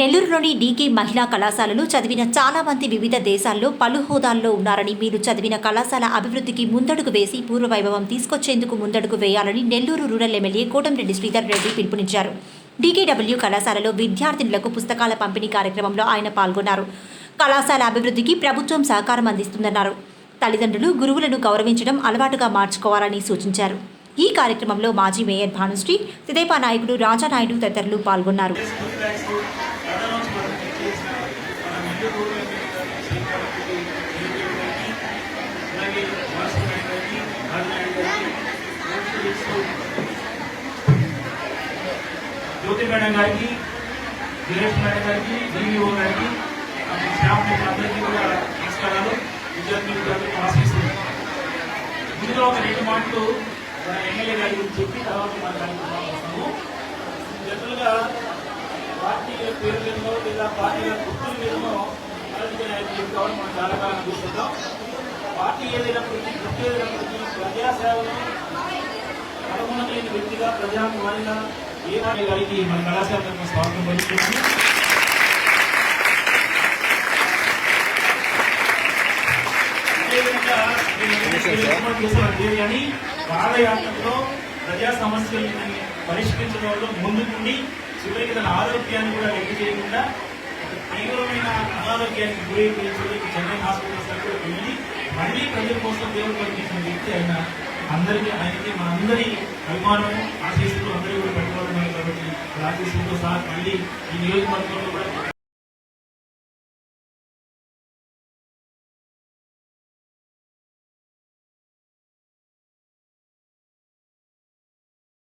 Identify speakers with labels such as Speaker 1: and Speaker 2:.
Speaker 1: నెల్లూరులోని డీకే మహిళా కళాశాలలో చదివిన చాలా మంది వివిధ దేశాల్లో పలు హోదాల్లో ఉన్నారని మీరు చదివిన కళాశాల అభివృద్ధికి ముందడుగు వేసి పూర్వవైభవం తీసుకొచ్చేందుకు ముందడుగు వేయాలని నెల్లూరు రూరల్ ఎమ్మెల్యే కోటంరెడ్డి శ్రీధర్ రెడ్డి పిలుపునిచ్చారు. డీకేడబ్ల్యూ కళాశాలలో విద్యార్థినులకు పుస్తకాల పంపిణీ కార్యక్రమంలో ఆయన పాల్గొన్నారు. కళాశాల అభివృద్ధికి ప్రభుత్వం సహకారం అందిస్తుందన్నారు. తల్లిదండ్రులు గురువులను గౌరవించడం అలవాటుగా మార్చుకోవాలని సూచించారు. ఈ కార్యక్రమంలో మాజీ మేయర్ భానుశ్రీ సిదేపా నాయకుడు రాజానాయుడు తదితరులు పాల్గొన్నారు.
Speaker 2: జ్యోతి మేడం గారికి దినేష్ మేడం గారికి డివిఓ గారికి ఆ స్టాఫ్ అందరికీ కూడా నమస్కారాలు. విద్యార్థులు విద్యార్థులకు ఆశిస్తున్నాను ముందుగా ఒక రెండు మాటలు మన ఎమ్మెల్యే గారి గురించి చెప్పి తర్వాత మన కార్యక్రమాలు వస్తాము జనరల్గా పార్టీల పేరు మీదనో లేదా పార్టీల గుర్తుల మీదనో రాజకీయ చెప్పుకోవడం మనం చాలా కాలం చూస్తుంటాం పార్టీ ఏదైనప్పటికీ గుర్తు ఏదైనప్పటికీ ప్రజాసేవలో అనుగుణం లేని వ్యక్తిగా ప్రజాభిమానిగా ఏ గారికి మన కళాశాల స్వాగతం పలుకుతున్నాము. కానీ పాదయాత్రలో ప్రజా సమస్యలను పరిష్కరించడంలో ముందుకుండి చివరికి తన ఆరోగ్యాన్ని కూడా లెక్క చేయకుండా తీవ్రమైన అనారోగ్యానికి గురైపోయిన చివరికి చెన్నై హాస్పిటల్స్ దగ్గర వెళ్ళి మళ్ళీ ప్రజల కోసం దేవుడు కల్పించిన వ్యక్తి ఆయన అందరికీ ఆయనకి మన అందరి అభిమానం ఆశీస్సులు అందరూ కూడా పెట్టుకోవడం కాబట్టి ఆశీస్సులతో సార్ మళ్ళీ ఈ నియోజకవర్గంలో కూడా